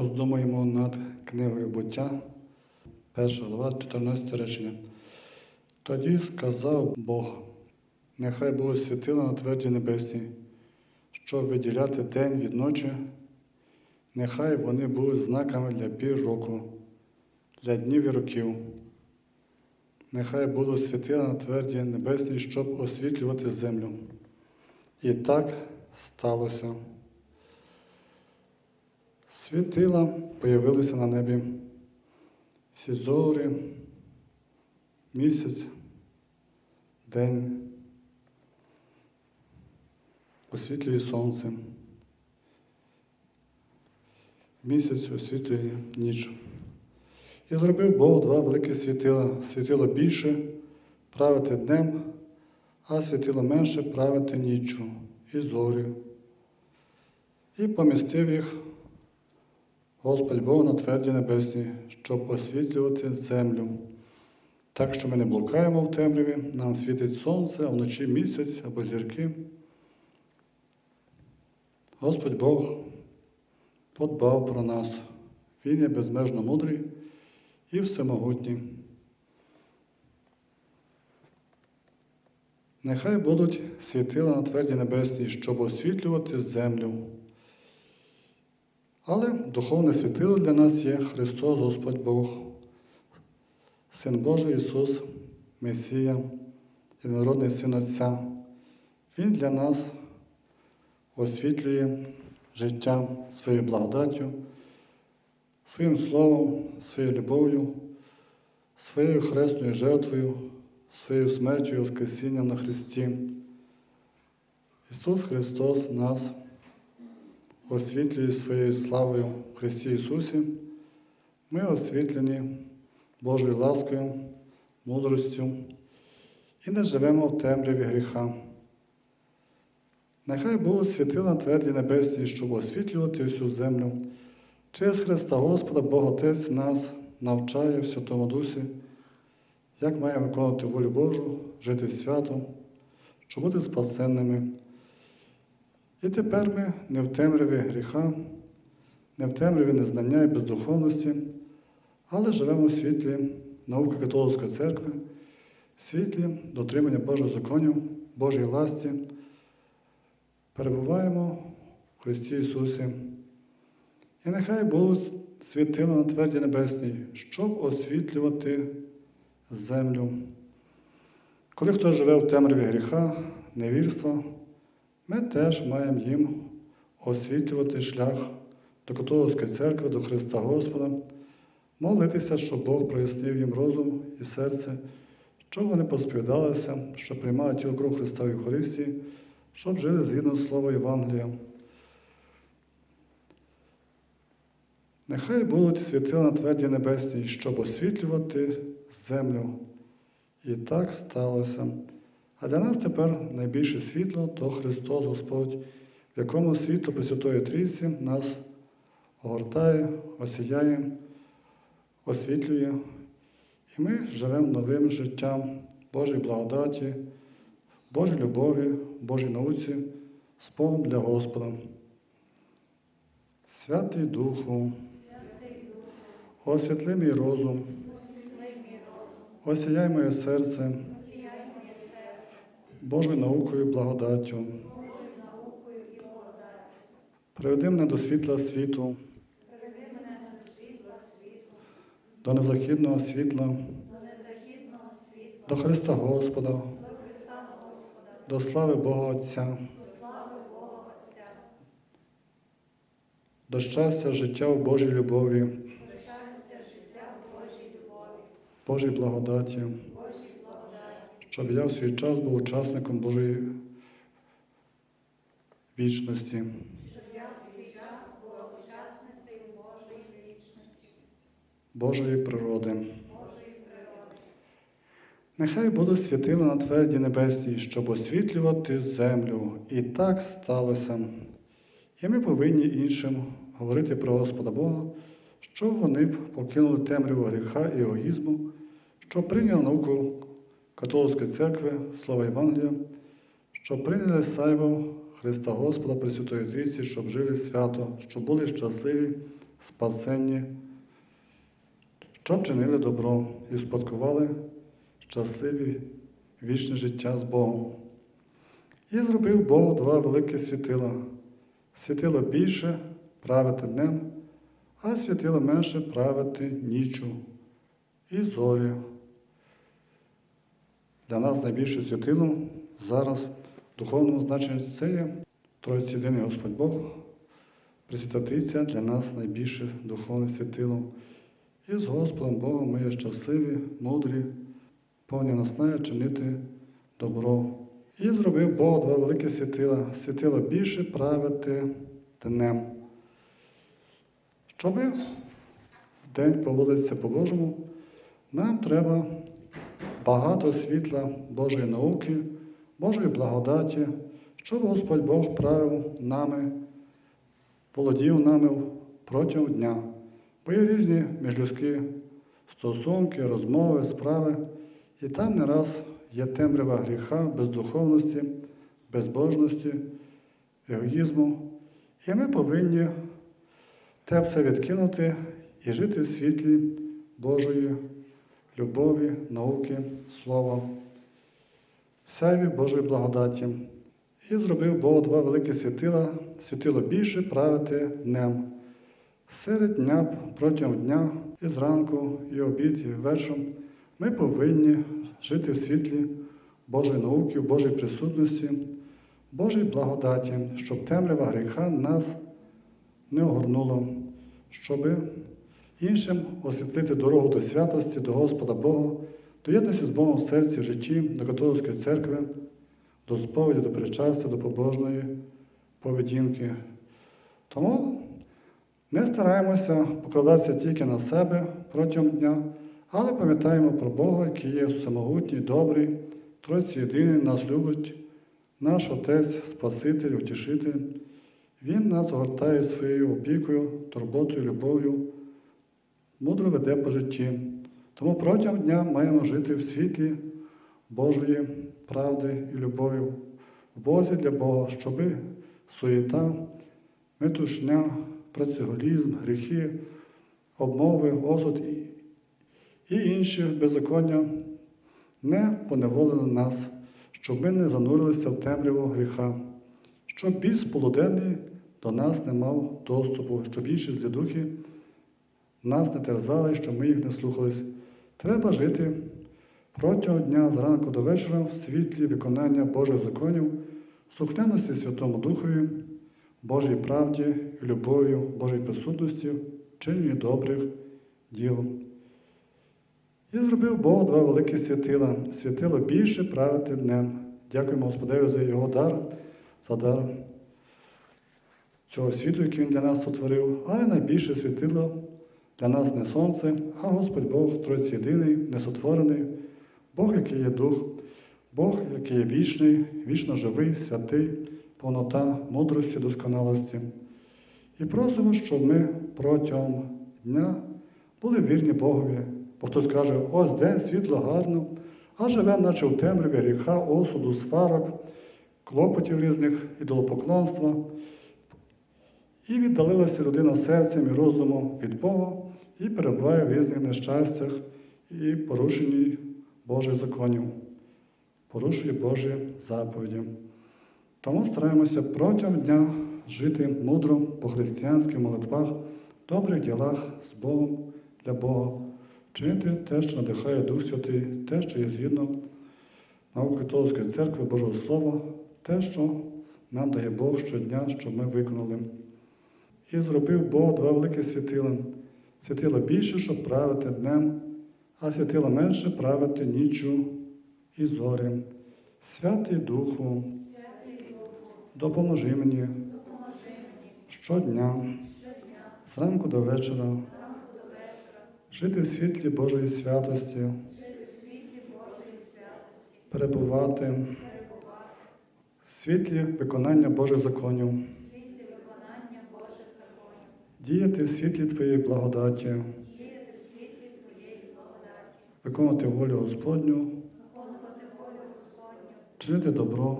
Роздумуємо над книгою буття, перша глава, 14 речення. Тоді сказав Бог, нехай було світило на тверді небесній, щоб виділяти день від ночі, нехай вони будуть знаками для пір року, для днів і років. Нехай будуть світила на тверді небесній, щоб освітлювати землю. І так сталося. Світила появилися на небі. Всі зорі, місяць, день, освітлює сонце. Місяць освітлює ніч. І зробив Бог два великі світила. Світило більше правити днем, а світило менше правити ніччю і зорю. І помістив їх Господь Бог на тверді небесні, щоб освітлювати землю. Так що ми не блукаємо в темряві, нам світить сонце, а вночі місяць або зірки. Господь Бог подбав про нас. Він є безмежно мудрий і всемогутній. Нехай будуть світила на тверді небесній, щоб освітлювати землю. Але духовне світило для нас є Христос Господь Бог, Син Божий Ісус, Месія, єдинородний Син Отця. Він для нас освітлює життя своєю благодаттю, своїм словом, своєю любов'ю, своєю хресною жертвою, своєю смертю і Воскресінням на Христі. Ісус Христос нас освітлює своєю славою в Христі Ісусі, ми освітлені Божою ласкою, мудростю і не живемо в темряві гріха. Нехай будуть світила тверді небесні, щоб освітлювати всю землю. Через Христа Господа Бог Отець нас навчає в Святому Дусі, як маємо виконувати волю Божу, жити свято, щоб бути спасенними. І тепер ми не в темряві гріха, не в темряві незнання і бездуховності, але живемо у світлі науки католицької церкви, в світлі дотримання Божих законів, Божій ласті. Перебуваємо в Христі Ісусі. І нехай будуть світила на тверді небесній, щоб освітлювати землю. Коли хто живе в темряві гріха, невірства, ми теж маємо їм освітлювати шлях до католицької церкви, до Христа Господа, молитися, щоб Бог прояснив їм розум і серце, щоб вони посповідалися, щоб приймали тіло кров Христа в Євхаристії, щоб жили згідно Слова Євангелія. Нехай будуть світила на тверді небесній, щоб освітлювати землю. І так сталося. А для нас тепер найбільше світло то Христос Господь, в якому світло Пресвятої Трійці нас огортає, осіяє, освітлює. І ми живемо новим життям Божої благодаті, Божій любові, Божій науці, з Богом для Господа. Святий Духу, освітли мій розум, осіяй моє серце. Божою наукою і благодаттю. Приведи мене до світла світу, до незахідного світла, до Христа Господа, до слави Бога Отця, до щастя життя в Божій любові, Божій благодаті щоб я в свій час був учасником Божої вічності. Щоб я в свій час була учасницею Божої вічності, Божої природи. Божої природи. Нехай будуть світила на тверді небесній, щоб освітлювати землю. І так сталося. І ми повинні іншим говорити про Господа Бога, щоб вони покинули темряву гріха і егоїзму, щоб прийняли науку католицької церкви, слова Євангелія, щоб прийняли сайву Христа Господа Пресвятої Трійці, щоб жили свято, щоб були щасливі спасенні, щоб чинили добро і спадкували щасливі вічне життя з Богом. І зробив Бог два великі світила. Світило більше правити днем, а світило менше правити ніччю і зорі. Для нас найбільше світило зараз в духовному значенні це є Тройці єдиний Господь Бог, Пресвятиця для нас найбільше духовне світило. І з Господом Богом ми є щасливі, мудрі, повні наснає чинити добро. І зробив Бог два великі світила, світило більше правити днем. Щоб в день поводитися по-божому, нам треба багато світла Божої науки, Божої благодаті, щоб Господь Бог правив нами, володів нами протягом дня. Бо є різні міжлюдські стосунки, розмови, справи, і там не раз є темрява гріха, бездуховності, безбожності, егоїзму. І ми повинні те все відкинути і жити в світлі Божої любові, науки, слова, сяйві Божої благодаті. І зробив Бог два великі світила, світило більше правити днем. Серед дня, протягом дня, і зранку, і обід, і вечором ми повинні жити в світлі Божої науки, Божої присутності, Божої благодаті, щоб темрява гріха нас не огорнула, щоб іншим освітлити дорогу до святості, до Господа Бога, до єдності з Богом в серці, в житті, до католицької церкви, до сповіді, до причастя, до побожної поведінки. Тому не стараємося покладатися тільки на себе протягом дня, але пам'ятаємо про Бога, який є самогутній, добрий, Тройці єдиний, нас любить, наш Отець, Спаситель, Утішитель. Він нас огортає своєю опікою, турботою, любов'ю, мудро веде по житті. Тому протягом дня маємо жити в світлі Божої правди і любові, в Бозі для Бога, щоби суєта, метушня, працеголізм, гріхи, обмови, осуд і, інші беззаконня не поневолили нас, щоб ми не занурилися в темряву гріха, щоб більш полуденний до нас не мав доступу, щоб інші злідухи нас не терзали, щоб ми їх не слухались. Треба жити протягом дня зранку до вечора в світлі виконання Божих законів, слухняності Святому Духові, Божій правді, і любов'ю, Божій присутності, чиненні добрих діл. І зробив Бог два великі світила, світило більше правити днем. Дякуємо Господеві за його дар, за дар цього світу, який він для нас сотворив, але найбільше світило для нас не сонце, а Господь Бог Тройці єдиний, несотворений, Бог, який є дух, Бог, який є вічний, вічно живий, святий, повнота мудрості, досконалості. І просимо, щоб ми протягом дня були вірні Богові. Бо хтось каже, ось день світло гарно, а живе, наче в темряві гріха, осуду, сварок, клопотів різних, ідолопоклонства. І віддалилася людина серцем і розумом від Бога і перебуває в різних нещастях і порушенні Божих законів, порушує Божі заповіді. Тому стараємося протягом дня жити мудро по християнських молитвах, добрих ділах з Богом для Бога, чинити те, що надихає Дух Святий, те, що є згідно науки церкви, Божого Слова, те, що нам дає Бог щодня, щоб ми виконали. І зробив Бог два великі світила. Світило більше, щоб правити днем, а світило менше правити ніччю і зорі. Святий Духу, допоможи мені щодня, зранку до вечора, жити в світлі Божої святості, перебувати в світлі виконання Божих законів, діяти в світлі Твоєї благодаті, виконувати волю Господню, чинити добро,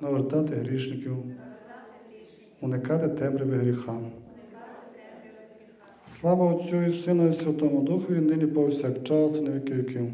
навертати грішників, уникати темряви гріха, Слава Отцю і Сину і Святому Духу, і нині повсякчас, і на віки віків.